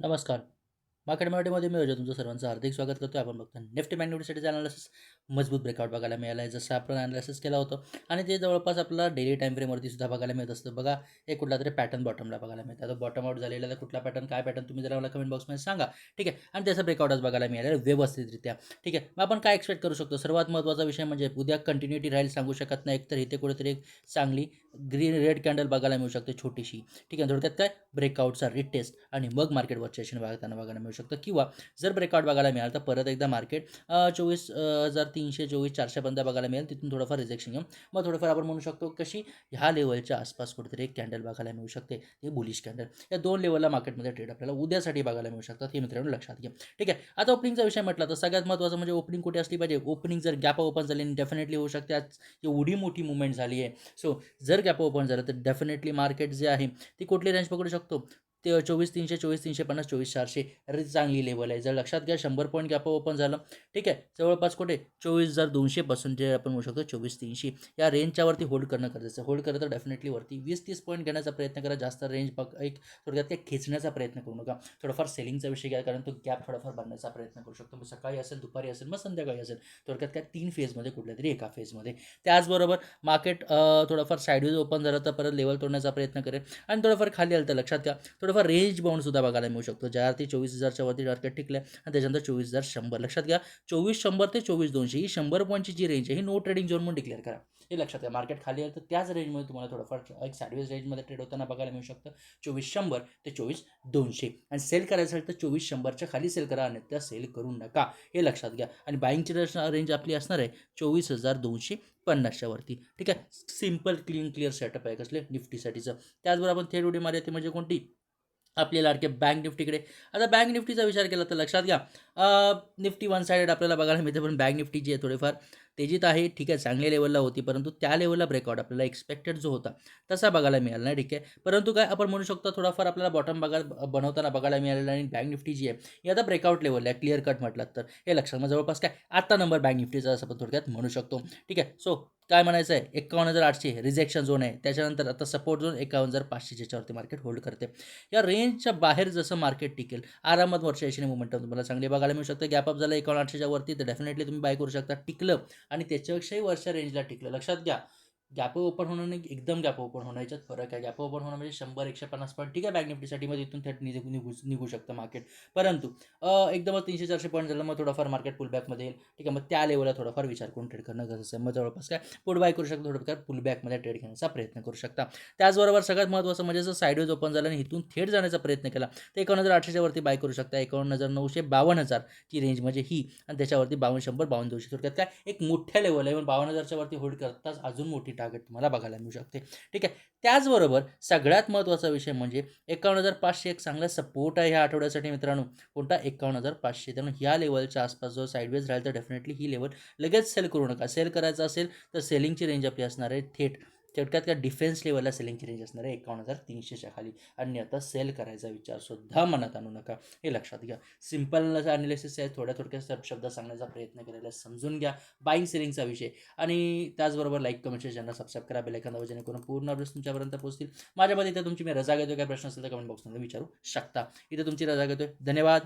नमस्कार. मार्केट मराठीमध्ये मी अजय तुमचं सर्वांचं हार्दिक स्वागत करतो आपण बघतो निफ्टी बँक निफ्टीसाठी अनालिसिस मजबूत ब्रेकआउट बघायला मिळाला आहे जसं आपण अनालिसिस केला होतं आणि ते जवळपास आपल्याला डेली टाईम फ्रेमवरती सुद्धा बघायला मिळत असतं. बघा एक कुठला तरी पॅटर्न बॉटमला बघायला मिळतं. आता बॉटम आउट झालेला तर कुठला पॅटर्न काय पॅटर्न तुम्ही जरा मला कमेंट बॉक्समध्ये सांगा. ठीक आहे? आणि त्याचा ब्रेकआउट आज बघायला मिळाला आहे व्यवस्थितरित्या. ठीक आहे? मग आपण काय एक्सपेक्ट करू शकतो? सर्वात महत्त्वाचा विषय म्हणजे उद्या कंटिन्युटी राहील सांगू शकत नाही. एकतर इथे कुठेतरी एक चांगली ग्रीन रेड कॅन्डल बघायला मिळू शकते छोटीशी. ठीक आहे थोडक्यात काय? ब्रेकआउटचा रिटेस्ट आणि मग मार्केट वर्चेशन बघताना बघायला मिळू शकतं. किंवा जर ब्रेकआउट बघायला मिळालं तर परत एकदा मार्केट चोवीस हजार तीनशे चोवीस चारशेपर्यंत बघायला मिळेल. तिथून थोडंफार रिजेक्शन घेऊन मग थोडंफार आपण म्हणू शकतो कशी? ह्या लेवलच्या आसपास कुठेतरी एक कॅन्डल बघायला मिळू शकते. हे बुलिश कॅन्डल. या दोन लेवलला मार्केटमध्ये ट्रेड आपल्याला उद्यासाठी बघायला मिळू शकतात. हे मित्रांनो लक्षात घ्या. ठीक आहे आता ओपनिंगचा विषय म्हटला तर सगळ्यात महत्त्वाचं म्हणजे ओपनिंग कुठे असली पाहिजे? ओपनिंग जर गॅप ओपन झाली डेफिनेटली होऊ शकते. आज एवढी मोठी मुवमेंट झाली आहे. सो जर गॅप ओपन झालं तर डेफिनेटली मार्केट जे आहे ती कुठली रेंज पकडू शकतो? ते चोवीस तीनशे चोवीस तीनशे पन्नास चोवीस चारशे अरे चांगली लेवल आहे. जर लक्षात घ्या शंभर पॉईंट गॅप ओपन झालं ठीक आहे. जवळपास कुठे? चोवीस हजार दोनशेपासून जे आपण म्हणू शकतो चोवीस तीनशे. या रेंजच्यावरती होल्ड करणं गरजेचं होल्ड करत तर डेफिनेटली वरती वीस तीस पॉईंट घेण्याचा प्रयत्न करा. जास्त रेंज बघ एक थोडक्यात काही खेचण्याचा प्रयत्न करू नका. थोडाफार सेलिंगचा विषय घ्या कारण तो गॅप थोडाफार बनण्याचा प्रयत्न करू शकतो. मग सकाळी असेल दुपारी असेल मग संध्याकाळी असेल थोडक्यात काय? तीन फेजमध्ये कुठल्या तरी एका फेजमध्ये त्याचबरोबर मार्केट थोडंफार साईडवेज ओपन झालं तर परत लेवल तोडण्याचा प्रयत्न करेल. आणि थोडंफार खाली आलं तर लक्षात घ्या थोडंफार रेंज बाउंड सुद्धा बघायला मिळू शकतो. ज्यावरती चोवीस हजारच्या वरती टार्गेट टिकलं आणि त्याच्यानंतर चोवीस हजार शंभर. लक्षात घ्या चोवीस शंभर ते चोवीस दोनशे ही शंभर पॉईंटची जी रेंज आहे ही नो ट्रेडिंग झोन म्हणून डिक्लेअर करा. हे लक्षात घ्या मार्केट खाली आहे तर त्याच रेंजमध्ये तुम्हाला थोडंफार एक साडवेज रेंजमध्ये ट्रेड होताना बघायला मिळू शकतं. चोवीस शंभर ते चोवीस दोनशे. आणि सेल करायचं असेल तर चोवीस शंभरच्या खाली सेल करा आणि त्या सेल करू नका. हे लक्षात घ्या. आणि बाईंगची रेंज आपली असणार आहे चोवीस हजार दोनशे पन्नासच्या वरती. ठीक आहे? सिंपल क्लीन क्लिअर सेटअप आहे कसले? निफ्टीसाठीचं. त्याचबरोबर आपण थेट उडी मारूया म्हणजे कोणती? आपली लाडके बँक निफ्टीकडे. आता बँक निफ्टीचा विचार केला तर लक्षात घ्या. निफ्टी वन साईडेड आपल्याला बघायला मिळते पण बँक निफ्टी जी आहे थोडेफार तेजीत आहे. ठीक आहे चांगल्या लेवलला होती परंतु त्या लेवलला ब्रेकआउट आपल्याला एक्सपेक्टेड जो होता तसा बघायला मिळाला नाही ठीक आहे. परंतु काय आपण म्हणू शकतो थोडाफार आपल्याला बॉटम बघायला बनवताना बघायला मिळालेला आणि बँक निफ्टी जी आहे ही आता ब्रेकआउट लेवल आहे क्लिअर कट म्हटलं तर. हे लक्षात मग जवळपास काय आत्ता नंबर बँक निफ्टीचा असं आपण थोडक्यात म्हणू शकतो. ठीक आहे सो काय म्हणायचं आहे एकावन्न हजार आठशे रिजेक्शन झोन आहे. त्याच्यानंतर आता सपोर्ट झोन एकावन्न हजार पाचशे ज्याच्यावरती मार्केट होल्ड करते. या रेंजच्या बाहेर जसं मार्केट टिकेल आरामात वर्ष ऐंशी मुवमेंट तुम्हाला चांगली बघायला मिळू शकतं. गॅप अप झालं एकावन्न आठशेच्या वरती तर डेफिनेटली तुम्ही बाय करू शकता. टिकलं आणि त्याच्यापेक्षाही वर्ष रेंजला टिकलं. लक्षात घ्या गॅप ओपन होणं नाही एकदम गॅप ओपन होणं याच्यात फरक आहे. गॅप ओपन होणं म्हणजे शंभर एकशे पन्नास पॉईंट ठीक आहे बँक निफ्टीसाठी मग इथून थेट निघू निघू निघू शकतं मार्केट परंतु एकदमच तीनशे चारशे पॉईंट झालं मग थोडंफार मार्केट पुलबॅकमध्ये येईल. ठीक आहे मग त्या लेवलला थोडाफार विचार करून ट्रेड करणं गरजेचं आहे. मग जवळपास काय पुढ बाय करू शकता थोडंफार पुलबॅकमध्ये ट्रेड घेण्याचा प्रयत्न करू शकता. त्याचबरोबर सगळ्यात महत्त्वाचं म्हणजे जर साईडवेज ओपन झालं आणि इथून थेट जाण्याचा प्रयत्न केला तर एकावन्न हजार आठशेच्या वरती बाय करू शकता. एकावन्न हजार नऊशे बावन्न हजारची रेंज म्हणजे ही. आणि त्याच्यावरती बावन्न शंभर बावन्न दोनशे थोडक्यात काय एक मोठ्या लेवल आहे. पण बावन्न हजारच्या वरती होल्ड करताच अजून मोठी टार्गेट तुम्हाला बघायला मिळू शकते. ठीक आहे? त्याचबरोबर सगळ्यात महत्त्वाचा विषय म्हणजे एकावन्न हजार पाचशे एक चांगला सपोर्ट आहे ह्या आठवड्यासाठी मित्रांनो. कोणता? एकावन्न हजार पाचशे. त्यामुळे ह्या लेवलच्या आसपास जो साईडवेज राहील तर डेफिनेटली ही लेवल लगेच सेल करू नका. सेल करायचं असेल तर सेलिंगची रेंज आपली असणार आहे थेट. थेटक्यात काय डिफेन्स लेवलला सेलिंगची रेंज असणार आहे. एकावन्न हजार तीनशेच्या खाली. आणि आता सेल करायचा विचारसुद्धा मनात आणू नका. हे लक्षात घ्या. सिंपल अनालिसिस आहे. थोड्या थोडक्यात शब्द सांगण्याचा प्रयत्न केलेला समजून घ्या. बाईंग सेलिंगचा विषय. आणि त्याचबरोबर लाईक कमेंट ज्यांना सबस्क्राईब करा. बेलायकन दाबा जेणेकरून पूर्ण अपडेट्स तुमच्यापर्यंत पोहोचतील. माझ्यामध्ये इथे तुमची मी रजा घेतो काय प्रश्न असेल तर कमेंट बॉक्समध्ये विचारू शकता. इथे तुमची रजा घेतोय. धन्यवाद.